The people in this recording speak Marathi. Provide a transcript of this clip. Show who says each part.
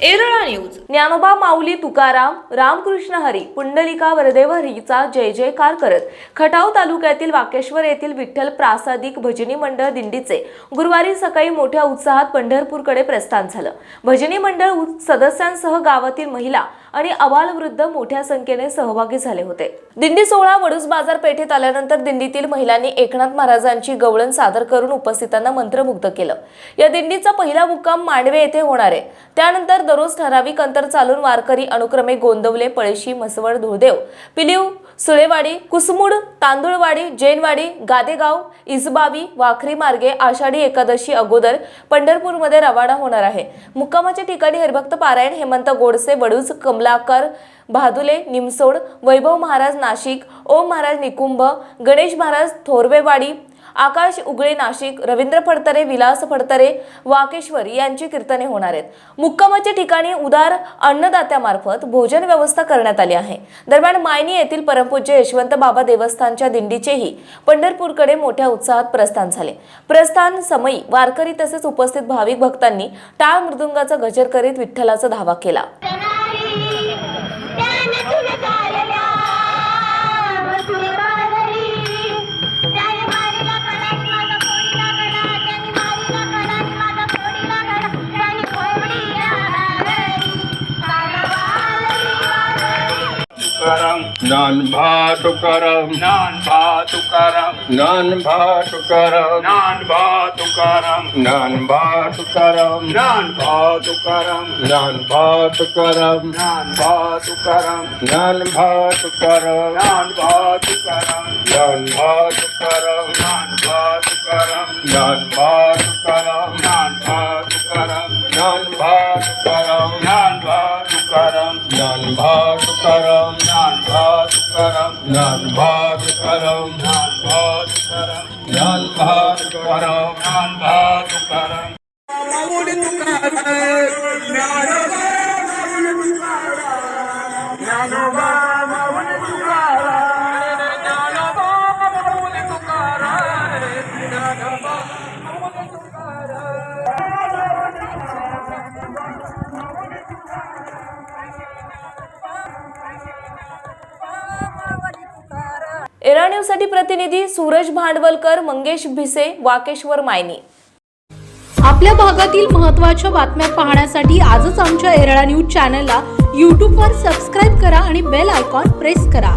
Speaker 1: एरळा न्यूज.
Speaker 2: ज्ञानोबा माऊली तुकाराम रामकृष्ण हरी पुंडलिका वरदेव हरीचा जय जयकार करत खटाव तालुक्यातील वाकेश्वर येथील विठ्ठल प्रासादिक भजनी मंडळ दिंडीचे गुरुवारी सकाळी मोठ्या उत्साहात पंढरपूरकडे प्रस्थान झालं. भजनी मंडळ सदस्यांसह गावातील महिला आणि अबालवृद्ध मोठ्या संख्येने सहभागी झाले होते. दिंडी सोहळा वडूस बाजार पेठेत आल्यानंतर दिंडीतील महिलांनी एकनाथ महाराजांची गवळण सादर करून उपस्थितांना मंत्रमुग्ध केलं. या दिंडीचा पहिला मुक्काम मांडवे येथे होणार आहे. त्यानंतर दररोज ठराविक अंतर चालून वारकरी अनुक्रमे गोंदवले पळशी म्हसवड धुळदेव पिलीव सुळेवाडी कुसमुड तांदूळवाडी जैनवाडी गादेगाव इसबावी वाखरी मार्गे आषाढी एकादशी अगोदर पंढरपूरमध्ये रवाना होणार आहे. मुक्कामाच्या ठिकाणी हरिभक्त पारायण हेमंत गोडसे वडूज कमलाकर भादुले निमसोड वैभव महाराज नाशिक ओम महाराज निकुंभ गणेश महाराज थोरवेवाडी आकाश उगळे नाशिक रवींद्र फडतरे विलास फडतरे वाकेश्वर यांची कीर्तने होणार आहेत. मुक्कामाच्या ठिकाणी उदार अन्नदात्यामार्फत भोजन व्यवस्था करण्यात आली आहे. दरम्यान मायनी येथील परमपूज्य यशवंत बाबा देवस्थानच्या दिंडीचेही पंढरपूरकडे मोठ्या उत्साहात प्रस्थान झाले. प्रस्थान समयी वारकरी तसेच उपस्थित भाविक भक्तांनी टाळ मृदुंगाचा गजर करीत विठ्ठलाचा धावा केला.
Speaker 3: तुकाराम
Speaker 4: ज्ञान भा तुकाराम
Speaker 3: ज्ञान भा तुकाराम
Speaker 4: ज्ञान भा तुकाराम
Speaker 3: ज्ञान भा तुकाराम
Speaker 4: ज्ञान भा तुकाराम
Speaker 3: ज्ञान भा तुकाराम
Speaker 4: ज्ञान भा तुकाराम
Speaker 3: ज्ञान भा तुकाराम
Speaker 4: ज्ञान भा तुकाराम
Speaker 3: ज्ञान भा तुकाराम
Speaker 4: ज्ञान भा तुकाराम
Speaker 3: ज्ञान भा तुकाराम
Speaker 4: ज्ञान भा तुकाराम
Speaker 3: ज्ञान भा तुकाराम
Speaker 4: ज्ञानभा तुकाराम
Speaker 3: ज्ञानभा तुकाराम
Speaker 4: ज्ञानभा तुकाराम
Speaker 3: ज्ञानभा तुकाराम
Speaker 4: ज्ञानभा तुकाराम
Speaker 3: ज्ञानभा तुकाराम माऊली तुकाराम ज्ञानभा माऊली तुकाराम ज्ञानभा
Speaker 2: एरा न्यूजसाठी प्रतिनिधी सूरज भांडवलकर मंगेश भिसे वाकेश्वर मायनी.
Speaker 1: आपल्या भागातील महत्त्वाच्या बातम्या पाहण्यासाठी आजच आमच्या एरळा न्यूज चॅनलला यूट्यूबवर सबस्क्राईब करा आणि बेल आयकॉन प्रेस करा.